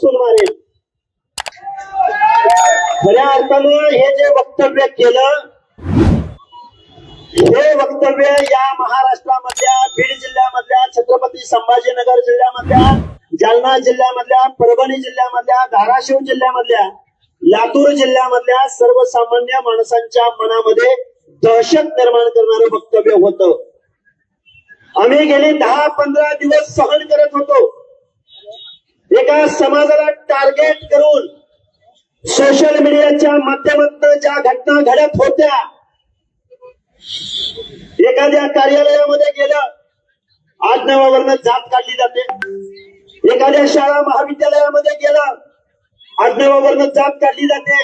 बसून मारेल खऱ्या अर्थानं हे जे वक्तव्य केलं हे वक्तव्य या महाराष्ट्रामधल्या बीड जिल्ह्यामधल्या छत्रपती संभाजीनगर जिल्ह्यामधल्या जालना जिल्ह्यामधल्या परभणी जिल्ह्यामधल्या धाराशिव जिल्ह्यामधल्या लातूर जिल्ह्यामधल्या सर्वसामान्य माणसांच्या मनामध्ये दहशत निर्माण करणारं वक्तव्य होतं. आम्ही गेले दहा पंधरा दिवस सहन करत होतो. एका समाजाला टार्गेट करून सोशल मीडियाच्या माध्यमातून ज्या घटना घडत होत्या एखाद्या कार्यालयामध्ये गेलं आडनावावरनं जात काढली जाते. एखाद्या शाळा महाविद्यालयामध्ये गेलं आडनावावरनं जात काढली जाते.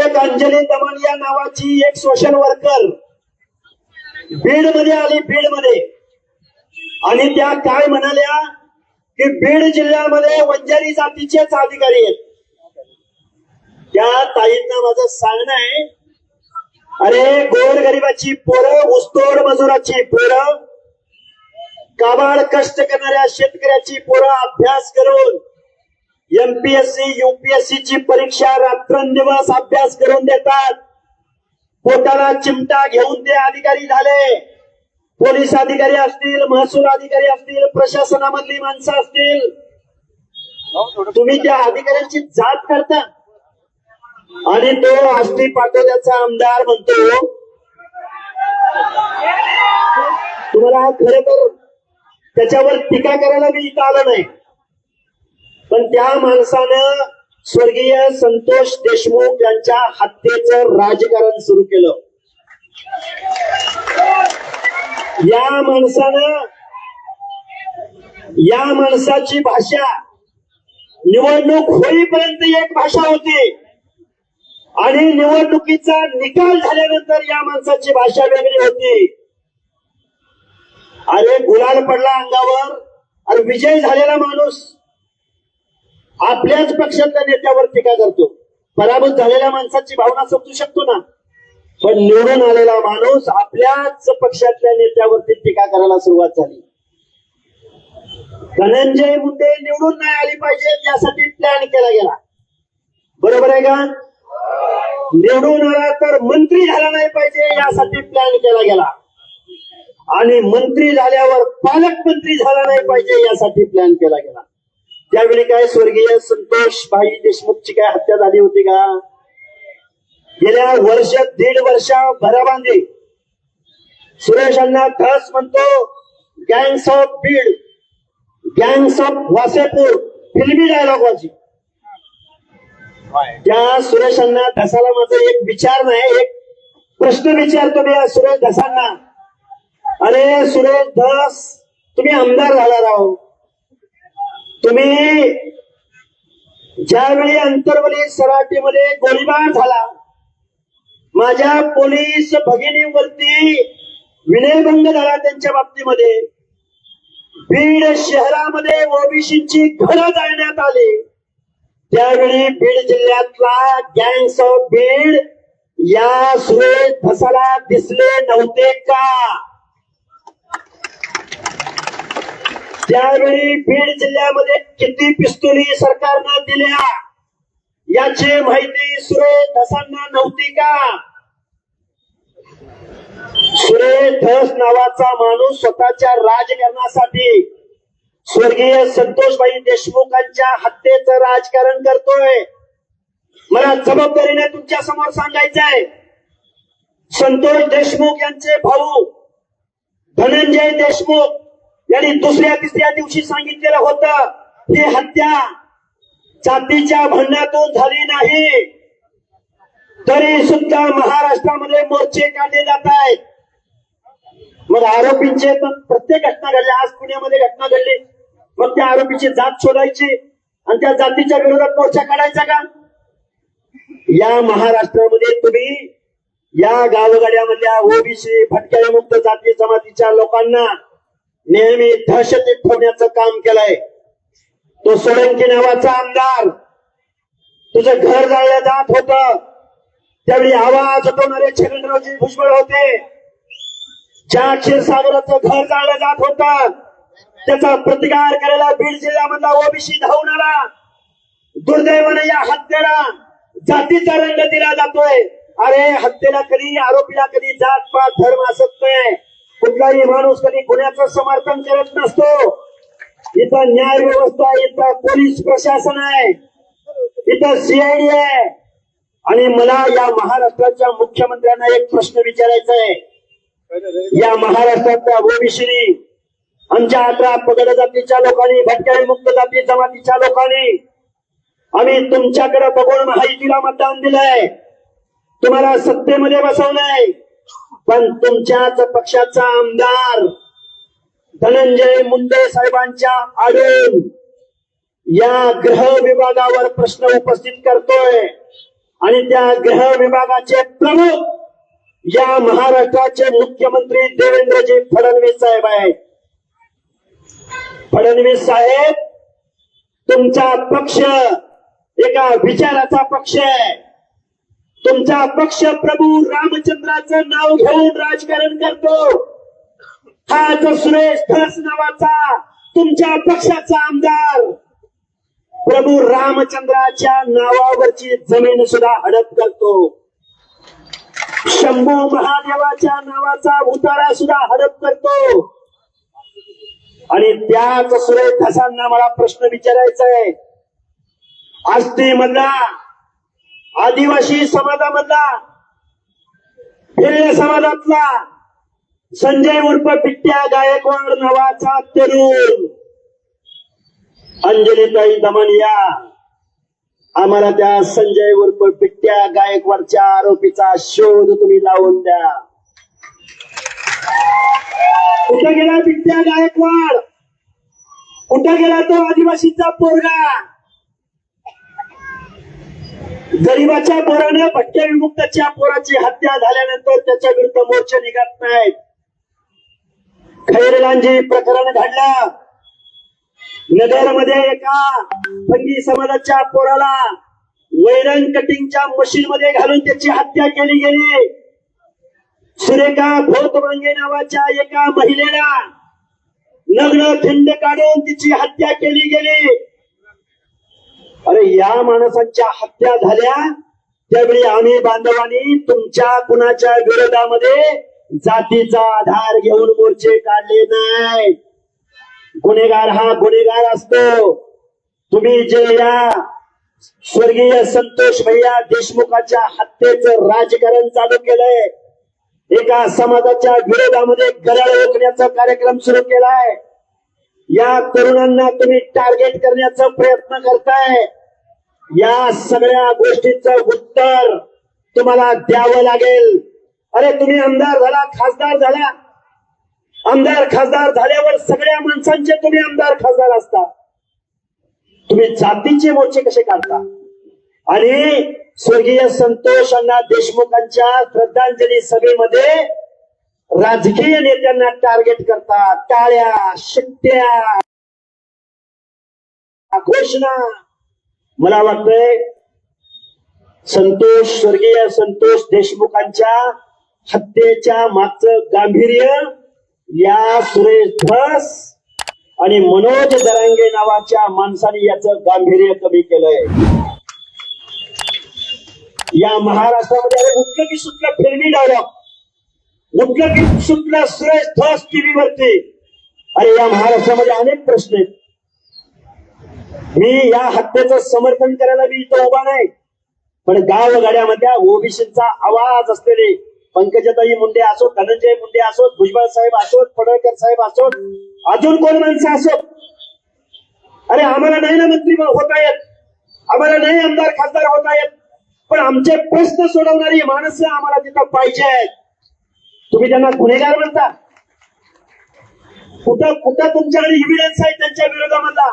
एक अंजली दमन या नावाची एक सोशल वर्कर बीडमध्ये आली बीडमध्ये आणि त्या काय म्हणाल्या? की बीड जिल्ह्यामध्ये वंजारी जातीचेच अधिकारी आहेत. त्या ताईंना माझं सांगणं आहे. अरे गोरगरिबाची पोरं ऊसतोड मजुराची पोरं काबाड कष्ट करणाऱ्या शेतकऱ्याची पोरं अभ्यास करून एमपीएससी युपीएससी ची परीक्षा रात्रंदिवस अभ्यास करून देतात. पोटाला चिमटा घेऊन ते अधिकारी झाले. पोलीस अधिकारी असतील महसूल अधिकारी असतील प्रशासनामधली माणसं असतील तुम्ही त्या अधिकाऱ्यांची जात करता. आणि तो आष्टी पाटोद्याचा आमदार म्हणतो तुम्हाला खर तर त्याच्यावर टीका करायला मी इथं आलं नाही. पण त्या माणसानं स्वर्गीय संतोष देशमुख यांच्या हत्येचं राजकारण सुरू केलं. या माणसानं या माणसाची भाषा निवडणूक होईपर्यंत एक भाषा होती. आणि निवडणुकीचा निकाल झाल्यानंतर या माणसाची भाषा वेगळी होती. अरे गुलाल पडला अंगावर अरे विजय झालेला माणूस. आपल्याच पक्षातल्या नेत्यावर टीका करतो. पराभूत झालेल्या माणसाची भावना समजू शकतो ना? पण निवडून आलेला माणूस आपल्याच पक्षातल्या नेत्यावरती टीका करायला सुरुवात झाली. धनंजय मुंडे निवडून नाही आली पाहिजे यासाठी प्लॅन केला गेला. बरोबर आहे का? निवडून आला तर मंत्री झाला नाही पाहिजे यासाठी प्लॅन केला गेला. आणि मंत्री झाल्यावर पालकमंत्री झाला नाही पाहिजे यासाठी प्लॅन केला गेला. त्यावेळी काय स्वर्गीय संतोष भाई देशमुखची काय हत्या झाली होती का? गेल्या वर्ष दीड वर्षा भराबांधी सुरेशांना अण्णा म्हणतो gangs of Beed gangs of Wasseypur फिल्मी डायलॉग वाची त्या सुरेशांना अण्णा माझा एक विचार नाही एक प्रश्न विचारतो मी सुरेश धसांना अरे सुरेश धस तुम्ही आमदार झाला राहो तुम्ही ज्यावेळी अंतरवली सराटीमध्ये गोळीबार झाला माझ्या पोलीस भगिनीवरती विनयभंग झाला त्यांच्या बाबतीमध्ये. बीड शहरामध्ये ओबीसीची घरं जाळण्यात आली. त्यावेळी बीड जिल्ह्यातला गँग्स ऑफ बीड या सुरेश धसाला दिसले नव्हते का? त्यावेळी बीड जिल्ह्यामध्ये किती पिस्तुली सरकारनं दिल्या? याची माहिती सुरे धसांना नव्हती का? सुरे धस नावाचा माणूस स्वतःच्या राजकारणासाठी स्वर्गीय संतोषबाई देशमुखांच्या हत्येचं राजकारण करतोय. मला जबाबदारीने तुमच्यासमोर सांगायचंय. संतोष देशमुख यांचे भाऊ धनंजय देशमुख यांनी दुसऱ्या तिसऱ्या दिवशी सांगितलेलं होतं ही हत्या जातीच्या भांडणातून झाली नाही. तरी सुद्धा महाराष्ट्रामध्ये मोर्चे काढले जात आहेत. मग आरोपींचे प्रत्येक घटना घडले. आज पुण्यामध्ये घटना घडली. मग त्या आरोपीची जात शोधायची. आणि त्या जातीच्या विरोधात मोर्चा काढायचा का? या महाराष्ट्रामध्ये तुम्ही या गावगाड्यामधल्या ओबीसी भटक्या मुक्त जाती जमातीच्या लोकांना नेहमी दहशतीत ठेवण्याचं काम केलंय. तो सोळंकी नावाचा आमदार. तुझं घर जाळलं जात होत. त्यावेळी आवाज उठवणारे छगनरावजी भुजबळ होते. ज्या क्षीरसागराचं घर जाळलं जात होत. त्याचा प्रतिकार करायला बीड जिल्ह्यामधला ओबीसी धावून आला दुर्दैवाने या हत्येला जातीचा रंग दिला जातोय. अरे हत्येला कधी आरोपीला कधी जात पात धर्म असत नाही. कुठलाही माणूस कधी गुन्ह्याचं समर्थन करत नसतो. इथं न्याय व्यवस्था आहे, इथं पोलीस प्रशासन आहे इथं सीआयडी आहे. आणि मला या महाराष्ट्राच्या मुख्यमंत्र्यांना एक प्रश्न विचारायचा आहे. या महाराष्ट्रातल्या ओबीसीनी आमच्या अठरा पगड जातीच्या लोकांनी भटक्या मुक्त जाती जमातीच्या लोकांनी आम्ही तुमच्याकडे बघून माहितीला मतदान दिलंय. तुम्हाला सत्तेमध्ये बसवलंय. पण तुमच्याच पक्षाचा आमदार धनंजय मुंडे साहेबांच्या आडून या ग्रह विभागावर प्रश्न उपस्थित करतोय. आणि त्या ग्रह विभागाचे प्रमुख या महाराष्ट्राचे मुख्यमंत्री देवेंद्रजी फडणवीस साहेब आहेत. फडणवीस साहेब तुमचा पक्ष एका विचाराचा पक्ष आहे. तुमचा पक्ष प्रभू रामचंद्राचं नाव घेऊन राजकारण करतो. हा हाच सुरेश धस नावाचा तुमच्या पक्षाचा आमदार. प्रभू रामचंद्राच्या नावावरची जमीन सुद्धा हडप करतो. शंभू महादेवाच्या नावाचा उतारा सुद्धा हडप करतो. आणि त्याच सुरेश धसांना मला प्रश्न विचारायचा आहे आष्टी मधला आदिवासी समाजामधला भिल्ल समाजातला संजय उर्फ पिट्ट्या गायकवाड नावाचा तरुण. अंजलीताई दमनिया. आम्हाला त्या संजय उर्फ पिट्ट्या गायकवाडच्या आरोपीचा शोध तुम्ही लावून द्या. कुठं गेला पिट्ट्या गायकवाड? कुठं गेला तो आदिवासीचा पोरगा? गरीबाच्या पोरानं भटक्या विमुक्ताच्या पोराची हत्या झाल्यानंतर त्याच्या विरुद्ध मोर्चा निघत नाहीत. खैरलांजी प्रकरण घडलं. नगरमध्ये एका फंगी समाजाच्या पोराला वैरण कटिंगच्या मशीन मध्ये घालून त्याची हत्या केली गेली. सुरेखा भोतवांगे नावाच्या एका महिलेला नग्न खिंड काढून तिची हत्या केली गेली. अरे या माणसांच्या हत्या झाल्या त्यावेळी आम्ही बांधवांनी तुमच्या कुणाच्या विरोधामध्ये जातीचा आधार घेऊन मोर्चे काढले नाही. गुन्हेगार हा गुन्हेगार असतो. तुम्ही जे या स्वर्गीय संतोष भैया देशमुखाच्या हत्येचं राजकारण चालू केलंय एका समाजाच्या विरोधामध्ये गरळ ओकण्याचा कार्यक्रम सुरू केलाय. या तरुणांना तुम्ही टार्गेट करण्याचा प्रयत्न करताय. या सगळ्या गोष्टीचं उत्तर तुम्हाला द्यावं लागेल. अरे तुम्ही आमदार झाला खासदार झाला. आमदार खासदार झाल्यावर सगळ्या माणसांचे तुम्ही आमदार खासदार असता. तुम्ही जातीचे मोर्चे कसे काढता? आणि स्वर्गीय संतोष अण्णा देशमुखांच्या श्रद्धांजली सभेमध्ये राजकीय नेत्यांना टार्गेट करतात टाळ्या शिट्ट्या घोषणा. मला वाटतंय संतोष स्वर्गीय संतोष देशमुखांच्या हत्येच्या मागचं गांभीर्य या सुरेश धस आणि मनोज दरांगे नावाच्या माणसाने याच गांभीर्य कमी केलंय. या महाराष्ट्रामध्ये अरे उठलं की सुटलं फिल्मी डायलॉग उठलं की सुटलं सुरेश धस टीव्हीवरती? अरे या महाराष्ट्रामध्ये अनेक प्रश्न आहेत. मी या हत्येचं समर्थन करायला मी इथं उभा नाही. पण गावगाड्यामधल्या ओबीसीचा आवाज असलेले पंकजाताई मुंडे असोत धनंजय मुंडे असोत भुजबळ साहेब असोत पडळकर साहेब असोत अजून कोण माणसं असोत अरे आम्हाला नाही ना मंत्री होता येत. आम्हाला नाही आमदार खासदार होता येत. पण आमचे प्रश्न सोडवणारी माणसं आम्हाला तिथं पाहिजे आहेत. तुम्ही त्यांना गुन्हेगार म्हणता. कुठं कुठं तुमच्याकडे इव्हिडन्स आहे त्यांच्या विरोधामधला?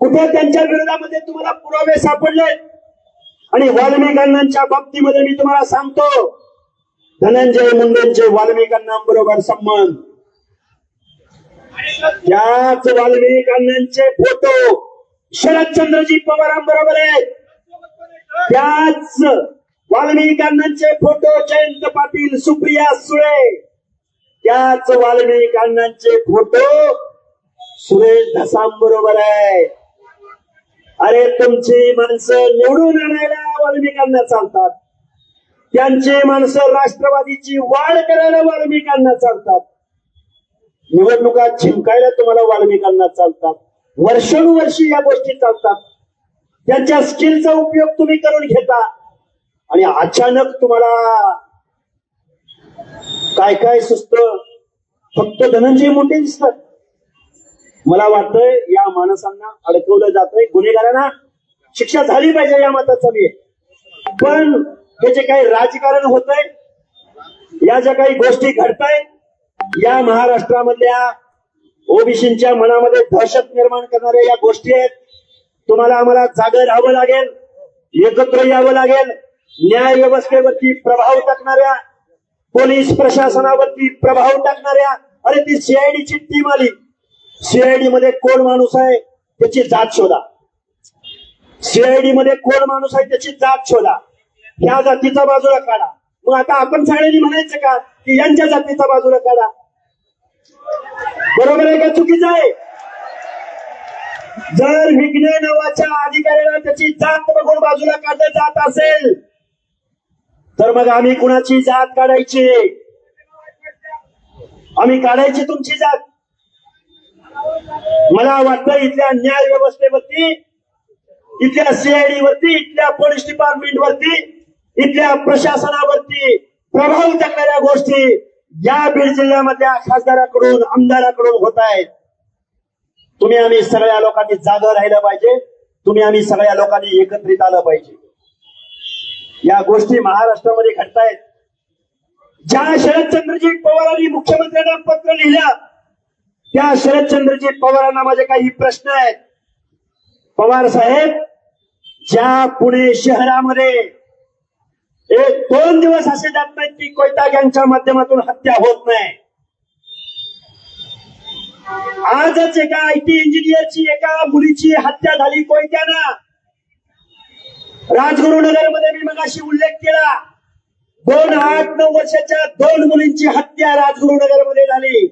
कुठं त्यांच्या विरोधामध्ये तुम्हाला पुरावे सापडले आणि वाल्मिकांच्या बाबतीमध्ये मी तुम्हाला सांगतो धनंजय मुंडेंचे वाल्मिकांबरोबर संबंध त्याच वाल्मिकांचे फोटो शरदचंद्रजी पवारांबरोबर आहेत. त्याच वाल्मिकांचे फोटो जयंत पाटील सुप्रिया सुळे. त्याच वाल्मिकांचे फोटो सुरेश धसांबरोबर आहे अरे तुमची माणसं निवडून आणायला वाल्मिकांना चालतात. त्यांचे माणसं राष्ट्रवादीची वाढ करायला वाल्मिकांना चालतात. निवडणुका जिंकायला तुम्हाला वाल्मिकांना चालतात. वर्षानुवर्षी या गोष्टी चालतात. त्यांच्या स्किलचा उपयोग तुम्ही करून घेता. आणि अचानक तुम्हाला काय काय सुस्त फक्त धनंजय मुंडे दिसतात. मला वाटतंय या माणसांना अडकवलं जातंय. गुन्हेगारांना शिक्षा झाली पाहिजे या मताचा मी. आहे. पण हे जे काही राजकारण होत आहे या ज्या काही गोष्टी घडतायत या महाराष्ट्रामधल्या ओबीसींच्या मनामध्ये दहशत निर्माण करणाऱ्या या गोष्टी आहेत. तुम्हाला आम्हाला जागर राहावं लागेल एकत्र यावं लागेल न्याय व्यवस्थेवरती प्रभाव टाकणाऱ्या पोलीस प्रशासनावरती प्रभाव टाकणाऱ्या अरे ती सीआयडीची टीम आली. सीआयडी मध्ये कोण माणूस आहे त्याची जात शोधा. सीआयडी मध्ये कोण माणूस आहे त्याची जात शोधा. या जातीचा बाजूला काढा. मग आता आपण सगळ्यांनी म्हणायचं का? की यांच्या जातीचा बाजूला काढा. बरोबर आहे का? चुकीचं आहे. जर विघ्ने नावाच्या अधिकाऱ्याला त्याची जात बघून बाजूला काढलं जात असेल तर मग आम्ही कुणाची जात काढायची? आम्ही काढायची तुमची जात. मला वाटतं इथल्या न्याय व्यवस्थेवरती इथल्या सीआयडी वरती इथल्या पोलीस डिपार्टमेंट वरती इथल्या प्रशासनावरती प्रभाव टाकणाऱ्या गोष्टी या बीड जिल्ह्यामधल्या खासदाराकडून आमदाराकडून होत आहेत. तुम्ही आम्ही सगळ्या लोकांनी जागं राहिलं पाहिजे. तुम्ही आम्ही सगळ्या लोकांनी एकत्रित आलं पाहिजे. या गोष्टी महाराष्ट्रामध्ये घडतायत. ज्या शरदचंद्रजी पवारांनी मुख्यमंत्र्यांना पत्र लिहिलं त्या शरदचंद्रजी पवारांना माझे काही प्रश्न आहेत. पवार साहेब ज्या पुणे शहरामध्ये एक दोन दिवस असे जात नाहीत की कोयता गँगच्या माध्यमातून हत्या होत नाही. आजच एका आय टी इंजिनियरची एका मुलीची हत्या झाली कोयत्यानं. राजगुरुनगरमध्ये मी मगाशी उल्लेख केला. दोन आठ नऊ वर्षाच्या दोन मुलींची हत्या राजगुरुनगरमध्ये झाली.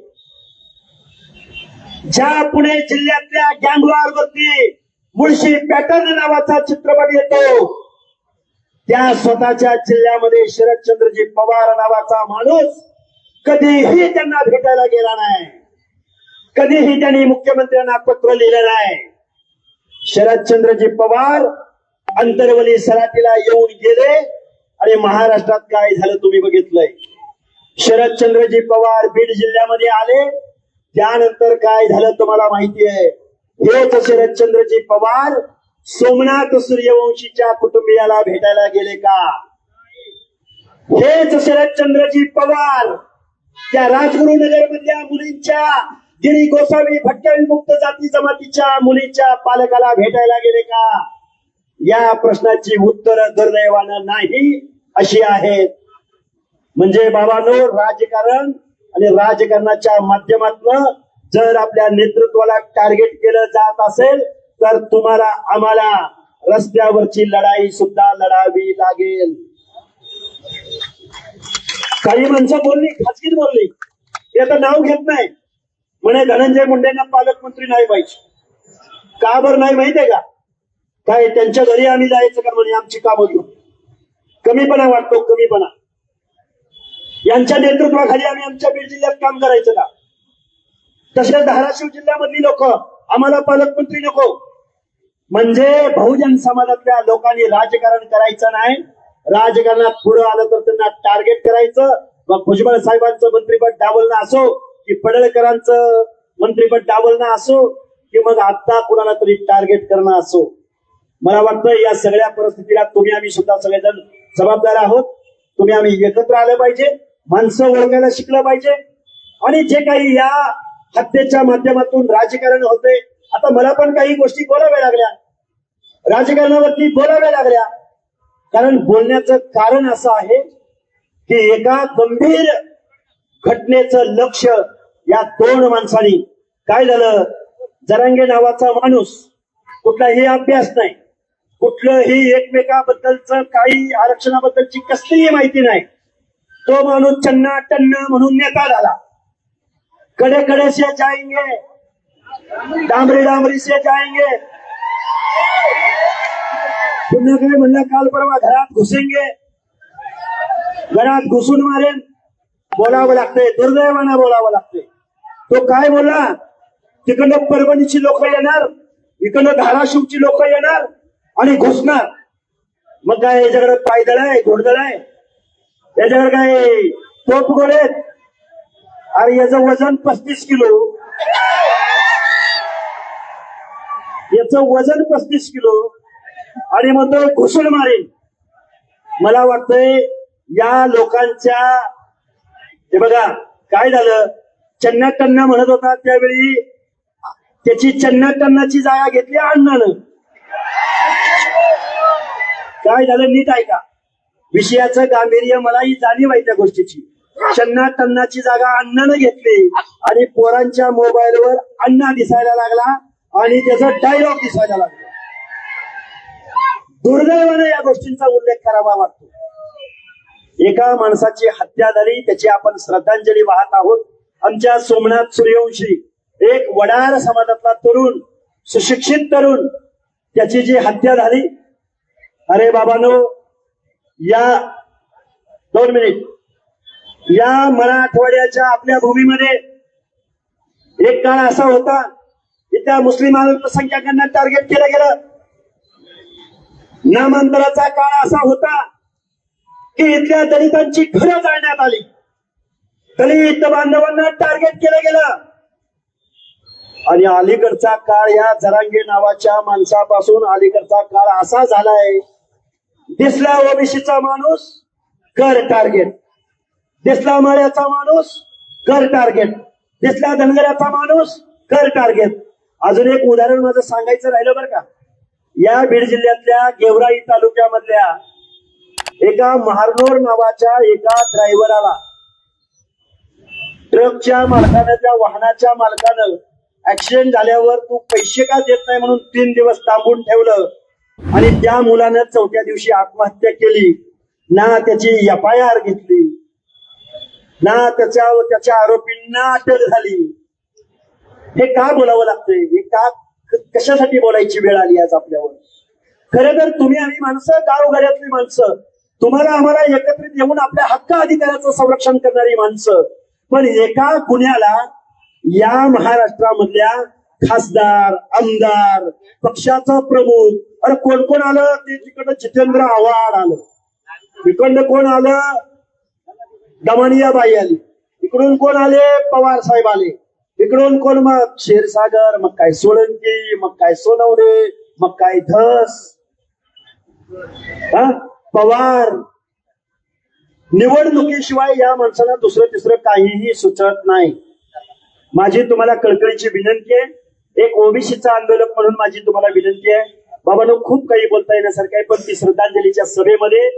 ज्या पुणे जिल्ह्यातल्या गँगवार वरती मुळशी पॅटर्न नावाचा चित्रपट येतो. त्या स्वतःच्या जिल्ह्यामध्ये शरदचंद्रजी पवार नावाचा माणूस कधीही त्यांना भेटायला गेला नाही. कधीही त्यांनी मुख्यमंत्र्यांना पत्र लिहिलं नाही. शरदचंद्रजी पवार अंतरवली सराटीला येऊन गेले. आणि महाराष्ट्रात काय झालं तुम्ही बघितलंय? शरदचंद्रजी पवार बीड जिल्ह्यामध्ये आले. त्यानंतर काय झालं तुम्हाला माहिती आहे हेच शरदचंद्रजी पवार सोमनाथ सूर्यवंशीच्या कुटुंबियाला भेटायला गेले का? हेच शरदचंद्रजी पवार त्या राजगुरुनगर मधल्या मुलींच्या गिरी गोसावी भटक्याविमुक्त जाती जमातीच्या मुलीच्या पालकाला भेटायला गेले का? या प्रश्नाची उत्तर दुर्दैवानं नाही अशी आहेत म्हणजे बाबानो राजकारण आणि राजकारणाच्या माध्यमातून जर आपल्या नेतृत्वाला टार्गेट केलं जात असेल तर तुम्हाला आम्हाला रस्त्यावरची लढाई सुद्धा लढावी लागेल. काही माणसं बोलली खाजगीत बोलली. ते आता नाव घेत नाही. म्हणे धनंजय मुंडेंना पालकमंत्री नाही पाहिजे का बरं नाही माहितीये का? काय त्यांच्या घरी आम्ही जायचं का म्हणे आमची कामं घेऊन? कमीपणा वाटतो कमीपणा. यांच्या नेतृत्वाखाली आम्ही आमच्या बीड जिल्ह्यात काम करायचं का? तसेच धाराशिव जिल्ह्यामधली लोक आम्हाला पालकमंत्री नको. म्हणजे बहुजन समाजातल्या लोकांनी राजकारण करायचं नाही. राजकारणात पुढे आलं तर त्यांना टार्गेट करायचं. मग भुजबळ साहेबांचं मंत्रिपद डावलणं असो की पडळकरांचं मंत्रिपद डावलणं असो की मग आता कुणाला तरी टार्गेट करणं असो. मला वाटतं या सगळ्या परिस्थितीला तुम्ही आम्ही सुद्धा सगळेजण जबाबदार आहोत. तुम्ही आम्ही एकत्र आलं पाहिजे माणसं ओळखायला शिकलं पाहिजे. आणि जे काही या हत्येच्या माध्यमातून राजकारण होते आता मला पण काही गोष्टी बोलाव्या लागल्या. राजकारणावरती बोलाव्या लागल्या. कारण बोलण्याचं कारण असं आहे की एका गंभीर घटनेचं लक्ष या दोन माणसांनी. काय झालं? जरांगे नावाचा माणूस कुठलाही अभ्यास नाही. कुठलंही एकमेकाबद्दलच काही आरक्षणाबद्दलची कसलीही माहिती नाही. तो माणूस चन्ना टन्न म्हणून नेता झाला. कडे कडे से जाएंगे डांबरी डांबरी से जाएंगे। पुन्हा काय म्हणलं काल परवा घरात घुसेंगे। घरात घुसून मारेन। बोलावं लागतंय दुर्दैवानं बोलावं लागतंय। तो काय बोलला? तिकडनं परभणीची लोक येणार इकडनं धाराशिवची लोक येणार आणि घुसणार। मग काय याच्याकडे पायदळ आहे घोडदळ आहे याच्याकडे काय तोप गोळे अरे याचं वजन पस्तीस किलो याचं वजन पस्तीस किलो. आणि मग तो घुसून मारेल मला वाटतंय या लोकांच्या हे बघा काय झालं? चन्नाटन्ना म्हणत होता त्यावेळी त्याची चन्ना टन्नाची जागा घेतली अण्णानं. काय झालं नीट ऐका. विषयाचं गांभीर्य मलाही जाणीव आहे त्या गोष्टीची. चन्ना टन्नाची जागा अण्णानं घेतली आणि पोरांच्या मोबाईलवर अण्णा दिसायला लागला. आणि त्याचा डायलॉग दिसायला लागला. दुर्दैवाने या गोष्टींचा उल्लेख करावा वाटतो. एका माणसाची हत्या झाली त्याची आपण श्रद्धांजली वाहत आहोत. आमच्या सोमनाथ सूर्यवंशी एक वडार समाजातला तरुण सुशिक्षित तरुण त्याची जी हत्या झाली अरे बाबानो या दोन मिनिट या मराठवाड्याच्या आपल्या भूमीमध्ये एक काळ असा होता त्या मुस्लिम अल्पसंख्याकांना टार्गेट केलं गेलं. नामांतराचा काळ असा होता की इथल्या दलितांची घरं जाळण्यात आली. दलित बांधवांना टार्गेट केलं गेलं. आणि अलीकडचा काळ या जरांगे नावाच्या माणसापासून अलीकडचा काळ असा झालाय दिसला ओबीसीचा माणूस कर टार्गेट दिसला माळ्याचा माणूस कर टार्गेट दिसला धनगराचा माणूस कर टार्गेट अजून एक उदाहरण माझं सांगायचं राहिलं बरं का. या बीड जिल्ह्यातल्या गेवराई तालुक्यामधल्या एका महारनोर नावाच्या एका ड्रायव्हराला ट्रकच्या मालकानं त्या वाहनाच्या मालकानं ऍक्सिडेंट झाल्यावर तू पैसे का देत नाही म्हणून तीन दिवस थांबून ठेवलं आणि त्या मुलानं चौथ्या दिवशी आत्महत्या केली. ना त्याची एफ आय आर घेतली. ना त्याच्या त्याच्या आरोपींना अटक झाली. हे का बोलावं लागतंय? हे का कशासाठी बोलायची वेळ आली आज आपल्यावर? खरं तर तुम्ही आम्ही माणसं गावगाड्यातली माणसं तुम्हाला आम्हाला एकत्रित येऊन आपल्या हक्क अधिकाराचं संरक्षण करणारी माणसं पण एका गुन्ह्याला या महाराष्ट्रामधल्या खासदार आमदार पक्षाचा प्रमुख अरे कोण कोण आलं? ते तिकडं जितेंद्र आव्हाड आलं. इकडनं कोण आलं? दमानियाबाई आली. इकडून कोण आले? पवार साहेब आले. इकडून कोण मग? क्षीरसागर मग काय सोळंकी मग काय सोनवडे मग काय धस? हा? पवार. निवडणुकीशिवाय या माणसाला दुसरं तिसरं काहीही सुचत नाही. माझी तुम्हाला कळकळीची विनंती आहे. एक ओबीसीचा आंदोलक म्हणून माझी तुम्हाला विनंती आहे. बाबांनो खूप काही बोलता येण्यासारखं आहे पण ती श्रद्धांजलीच्या सभेमध्ये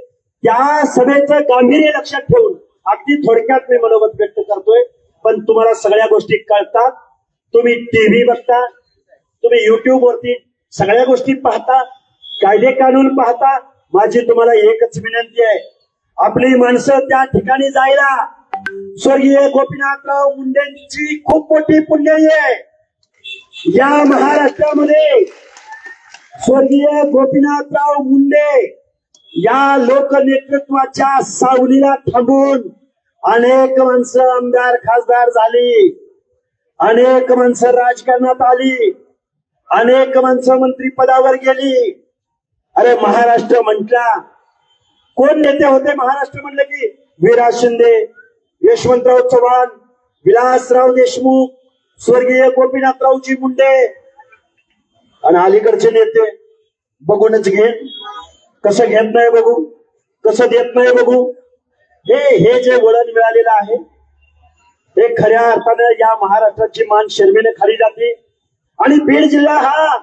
त्या सभेचं गांभीर्य लक्षात ठेवून अगदी थोडक्यात मी मनोगत व्यक्त करतोय. पण तुम्हाला सगळ्या गोष्टी कळतात. तुम्ही टीव्ही बघता तुम्ही युट्यूब वरती सगळ्या गोष्टी पाहता कायदे कानून पाहता. माझी तुम्हाला एकच विनंती आहे आपली माणसं त्या ठिकाणी जायला. स्वर्गीय गोपीनाथराव मुंडेंची खूप मोठी पुण्याई आहे. या महाराष्ट्रामध्ये स्वर्गीय गोपीनाथराव मुंडे या लोकनेतृत्वाच्या सावलीला थांबून अनेक माणसं आमदार खासदार झाली. अनेक माणसं राजकारणात आली. अनेक माणसं मंत्री पदावर गेली. अरे महाराष्ट्र म्हटला. कोण नेते होते महाराष्ट्र म्हटलं की? विराज शिंदे यशवंतराव चव्हाण विलासराव देशमुख स्वर्गीय गोपीनाथरावजी मुंडे. आणि अलीकडचे नेते. बघूनच घेत कसं घेत नाही बघू? कसं देत नाही बघू? हे हे जे वळण मिळालेलं आहे हे खऱ्या अर्थानं या महाराष्ट्राची मान शर्मेने खाली जाते. आणि बीड जिल्हा हा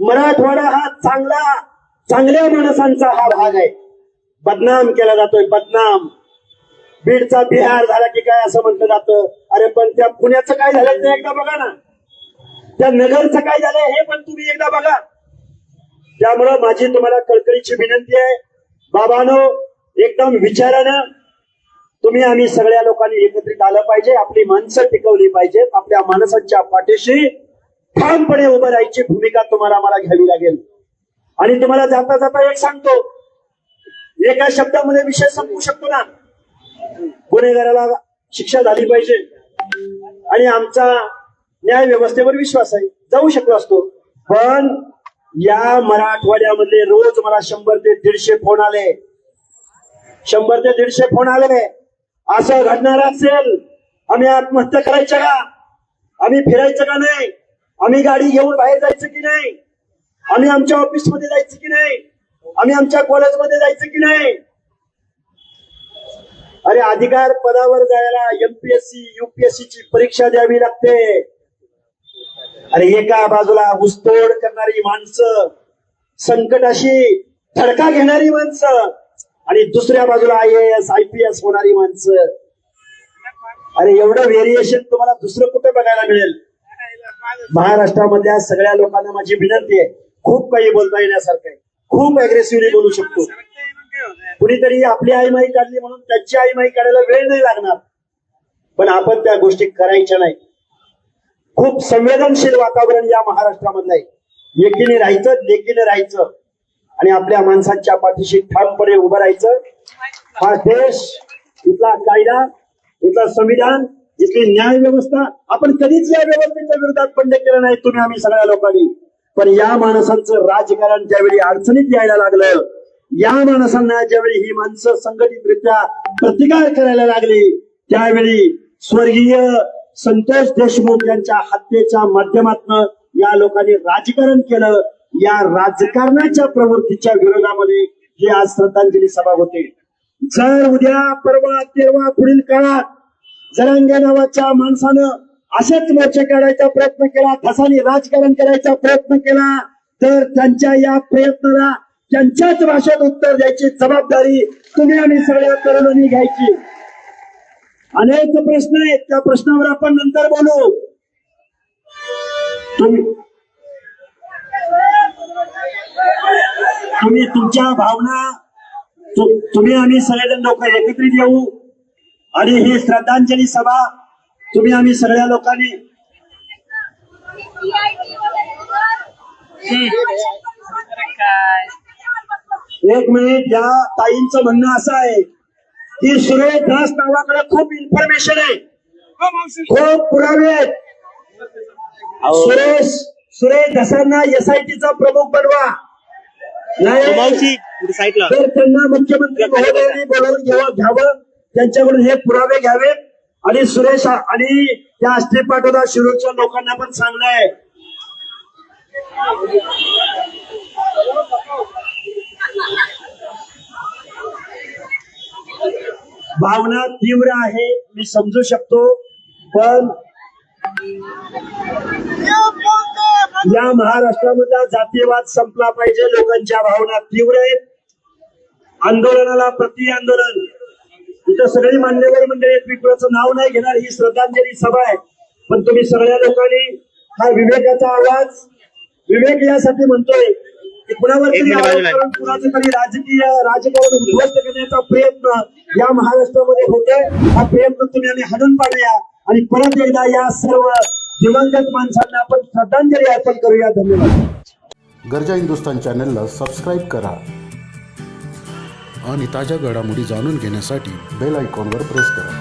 मराठवाडा हा चांगला चांगल्या माणसांचा हा भाग आहे. बदनाम केला जातोय बदनाम. बीडचा बिहार झाला की काय असं म्हटलं जातं? अरे पण त्या पुण्याचं काय झालं ते एकदा बघा ना. त्या नगरचं काय झालंय हे पण तुम्ही एकदा बघा. त्यामुळं माझी तुम्हाला कळकळीची विनंती आहे. बाबानो एकदम विचारानं तुम्ही आम्ही सगळ्या लोकांनी एकत्रित आलं पाहिजे आपली माणसं टिकवली पाहिजेत आपल्या माणसांच्या पाठीशी ठामपणे उभं राहायची भूमिका तुम्हाला मला घ्यावी लागेल. आणि तुम्हाला जाता जाता एक सांगतो एका शब्दामध्ये विषय संपू शकतो ना? गुन्हेगाराला शिक्षा झाली पाहिजे. आणि आमचा न्याय व्यवस्थेवर विश्वास आहे. जाऊ शकलो असतो. पण या मराठवाड्यामध्ये रोज मला शंभर ते दीडशे फोन आले. शंभर ते दीडशे फोन आले. असं घडणार असेल आम्ही आत्महत्या करायच्या का? आम्ही फिरायचं का नाही? आम्ही गाडी घेऊन बाहेर जायचं की नाही? आम्ही आमच्या ऑफिसमध्ये जायचं की नाही? आम्ही आमच्या कॉलेजमध्ये जायचं की नाही? अरे अधिकार पदावर जायला एमपीएससी युपीएससी ची परीक्षा द्यावी लागते. अरे एका बाजूला ऊसतोड करणारी माणसं संकटाशी धडका घेणारी माणसं आणि दुसऱ्या बाजूला I S I P S होणारी माणसं. अरे एवढं व्हेरिएशन तुम्हाला दुसरं कुठे बघायला मिळेल? महाराष्ट्रामधल्या सगळ्या लोकांना माझी विनंती आहे खूप काही बोलता येण्यासारखं आहे. खूप अग्रेसिव्हली बोलू शकतो. कुणीतरी आपली आईमाई काढली म्हणून त्याची आईमाई काढायला वेळ नाही लागणार. पण आपण त्या गोष्टी करायच्या नाही. खूप संवेदनशील वातावरण या महाराष्ट्रामधलं आहे. एकीने राहायचं लेकीने राहायचं. आणि आपल्या माणसांच्या पाठीशी ठामपणे उभं राहायचं. हा देश इथला कायदा इथला संविधान इथली न्याय व्यवस्था आपण कधीच या व्यवस्थेच्या विरोधात बंड केलं नाही तुम्ही आम्ही सगळ्या लोकांनी. पण या माणसांचं राजकारण ज्यावेळी अडचणीत यायला लागलं या माणसांना ज्यावेळी ही माणसं संघटितरित्या प्रतिकार करायला लागली त्यावेळी स्वर्गीय संतोष देशमुख यांच्या हत्येच्या माध्यमातून या लोकांनी राजकारण केलं या राजकारणाच्या प्रवृत्तीच्या विरोधामध्ये ही आज श्रद्धांजली सभा होते. जर उद्या परवा तेरवा पुढील काळात जरांगे नावाच्या माणसानं असेच मोर्चे काढायचा प्रयत्न केला ठसानी राजकारण करायचा प्रयत्न केला तर त्यांच्या या प्रयत्नाला त्यांच्याच भाषेत उत्तर द्यायची जबाबदारी तुम्ही आणि सगळ्या तरुणांनी घ्यायची. अनेक प्रश्न आहेत. त्या प्रश्नावर आपण नंतर बोलू. तुम्ही तुम्ही तुमच्या भावना तुम्ही आम्ही सगळेजण लोक एकत्रित येऊ. आणि ही श्रद्धांजली सभा तुम्ही आम्ही सगळ्या लोकांनी एक मिनिट या ताईंचं म्हणणं असं आहे की सुरेश दास नावाकडे खूप इन्फॉर्मेशन आहे. खूप पुरावे आहेत. सुरेश सुरेश दासांना एसआयटीचा प्रमुख बनवा. मावशी पुढे साईडला. तर त्यांना मुख्यमंत्री महोदयांनी बोलावून घ्यावं घ्यावं त्यांच्याकडून हे पुरावे घ्यावे. आणि सुरेश आणि त्या अष्टी पाटोदा शिरूरच्या लोकांना पण सांगलंय. भावना तीव्र आहे मी समजू शकतो पण या महाराष्ट्रामधला जातीयवाद संपला पाहिजे लोकांच्या भावना तीव्र आहेत. आंदोलनाला प्रति आंदोलन इथं सगळी मान्यवर मंडळी कुणाचं नाव नाही घेणार ही श्रद्धांजली सभा आहे. पण तुम्ही सगळ्या लोकांनी हा विवेकाचा आवाज विवेक यासाठी म्हणतोय की कुणावर तरी. करून कुणाचं तरी राजकीय राजकारण उद्ध्वस्त करण्याचा प्रयत्न या महाराष्ट्रामध्ये होतोय. हा प्रयत्न तुम्ही आम्ही हाणून पाडूया. आणि परत एकदा या सर्व दिवंगत माणसांना आपण श्रद्धांजली अर्पण करूया. धन्यवाद. गरजा हिंदुस्तान चॅनलला सबस्क्राईब करा आणि ताज्या घडामोडी जाणून घेण्यासाठी बेल आयकॉनवर प्रेस करा.